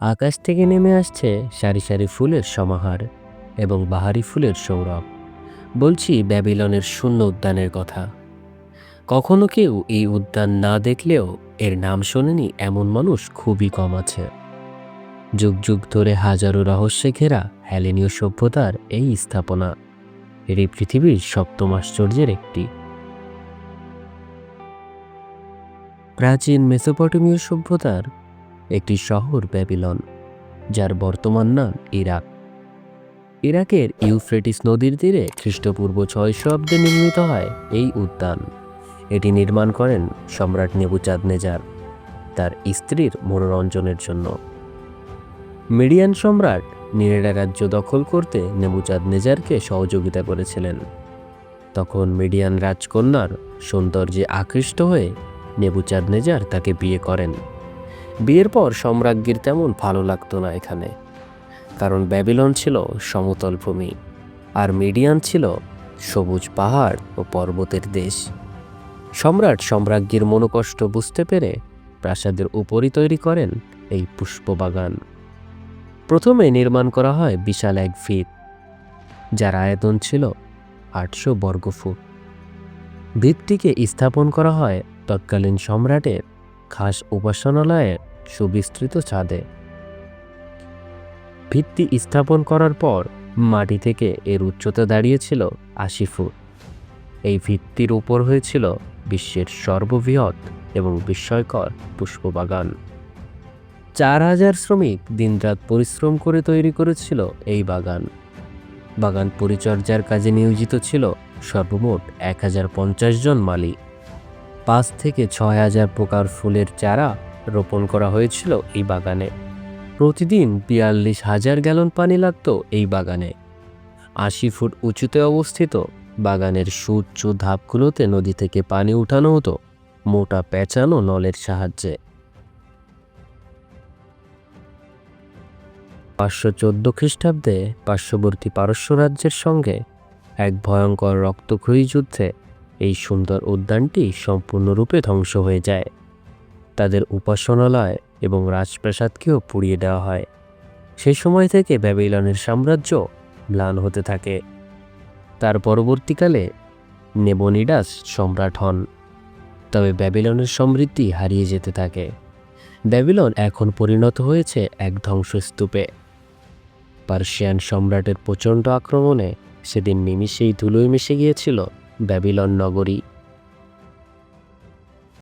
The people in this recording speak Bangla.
আকাশ থেকে নেমে আসছে সারি সারি ফুলের সমাহার এবং বাহারি ফুলের সৌরভ। বলছি, ব্যাবিলনের শূন্য উদ্যানের কথা। কখনো কেউ এই উদ্যান না দেখলেও এর নাম শোনেনি এমন মানুষ খুবই কম আছে। যুগ যুগ ধরে হাজারো রহস্যে ঘেরা হ্যালেনীয় সভ্যতার এই স্থাপনা এটি পৃথিবীর সপ্তম আশ্চর্যের একটি। প্রাচীন মেসোপটেমীয় সভ্যতার একটি শহর ব্যাবিলন, যার বর্তমান নাম ইরাক। ইরাকের ইউফ্রেটিস নদীর তীরে খ্রিস্টপূর্ব ছয়শো অব্দে নির্মিত হয় এই উদ্যান। এটি নির্মাণ করেন সম্রাট নেবুচাঁদনেজার, তার স্ত্রীর মনোরঞ্জনের জন্য। মিডিয়ান সম্রাট নিরেডা রাজ্য দখল করতে নেবুচাঁদনেজারকে সহযোগিতা করেছিলেন। তখন মিডিয়ান রাজকন্যার সৌন্দর্যে আকৃষ্ট হয়ে নেবুচাঁদনেজার তাকে বিয়ে করেন। বিয়ের পর সম্রাজ্ঞীর তেমন ভালো লাগতো না এখানে। কারণ ব্যাবিলন ছিল সমতল ভূমি, আর মিডিয়ান ছিল সবুজ পাহাড় ও পর্বতের দেশ। সম্রাট সম্রাজ্ঞীর মনোকষ্ট বুঝতে পেরে প্রাসাদের উপরই তৈরি করেন এই পুষ্পবাগান। প্রথমে নির্মাণ করা হয় বিশাল এক ভিত, যার আয়তন ছিল আটশো বর্গফুট। ভিতটিকে স্থাপন করা হয় তৎকালীন সম্রাটের খাস উপাসনালয়ের সুবিস্তৃত ছাদে। ভিত্তি স্থাপন করার পর মাটি থেকে এর উচ্চতা দাঁড়িয়েছিল আশি ফুট। এই ভিত্তির উপর হয়েছিল বিশ্বের সর্ববৃহৎ এবং বিস্ময়কর পুষ্পবাগান। চার হাজার শ্রমিক দিনরাত পরিশ্রম করে তৈরি করেছিল এই বাগান। বাগান পরিচর্যার কাজে নিয়োজিত ছিল সর্বমোট এক হাজার পঞ্চাশ জন মালি পাঁচ থেকে ছয় হাজার প্রকার ফুলের চারা রোপণ করা হয়েছিল এই বাগানে। প্রতিদিন বিয়াল্লিশ হাজার গ্যালন পানি লাগত এই বাগানে। আশি ফুট উঁচুতে অবস্থিত বাগানের সুউচ্চ ধাপগুলোতে নদী থেকে পানি উঠানো হতো মোটা পেঁচানো নলের সাহায্যে। পাঁচশো চোদ্দ খ্রিস্টাব্দে পার্শ্ববর্তী পারস্য রাজ্যের সঙ্গে এক ভয়ঙ্কর রক্তক্ষয়ী যুদ্ধে এই সুন্দর উদ্যানটি সম্পূর্ণরূপে ধ্বংস হয়ে যায়। তাদের উপাসনালয় এবং রাজপ্রাসাদকেও পুড়িয়ে দেওয়া হয়। সেই সময় থেকে ব্যাবিলনের সাম্রাজ্য ম্লান হতে থাকে। তার পরবর্তীকালে নেবনিডাস সম্রাট হন। তবে ব্যাবিলনের সমৃদ্ধি হারিয়ে যেতে থাকে। ব্যাবিলন এখন পরিণত হয়েছে এক ধ্বংসস্তূপে। পার্সিয়ান সম্রাটের প্রচণ্ড আক্রমণে সেদিন নিমিষেই ধুলোয় মিশে গিয়েছিল। ব্যাবিলন নগরী।